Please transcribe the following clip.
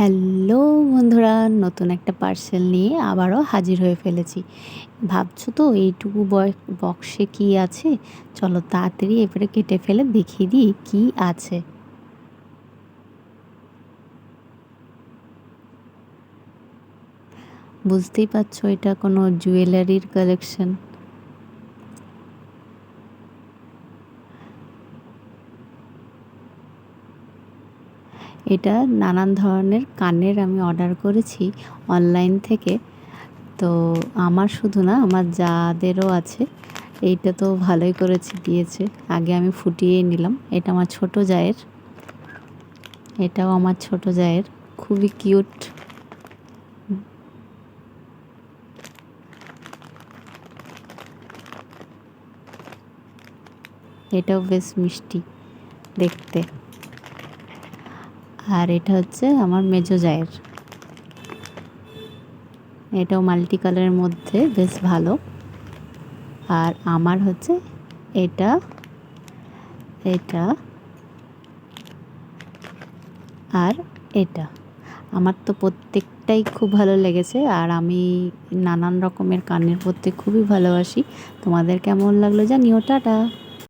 Hello বন্ধুরা, নতুন একটা পার্সেল নিয়ে আবারও হাজির হয়ে ফেলেছি। ভাবছ তো এইটুকু বক্সে কি আছে? চলো তাড়াতাড়ি এবারে কেটে ফেলে দেখিয়ে দিই কি আছে। বুঝতেই পারছ এটা কোনো জুয়েলারির কালেকশন। এটা নানান ধরনের কানের আমি অর্ডার করেছি অনলাইন থেকে। তো আমার শুধু না, আমার যাদেরও আছে, এইটা তো ভালোই করেছি, দিয়েছে। আগে আমি ফুটিয়ে নিলাম। এটা আমার ছোট জায়ের। এটাও আমার ছোট জায়ের। খুবই কিউট এটাও বেশ মিষ্টি দেখতে। আর এটা হচ্ছে আমার মেজো জায়ের। এটাও মাল্টি কালারের মধ্যে বেশ ভালো। আর আমার হচ্ছে এটা এটা আর এটা। আমার তো প্রত্যেকটাই খুব ভালো লেগেছে আর আমি নানান রকমের কানের পরতে খুবই ভালোবাসি। তোমাদের কেমন লাগল জানিও, টাটা।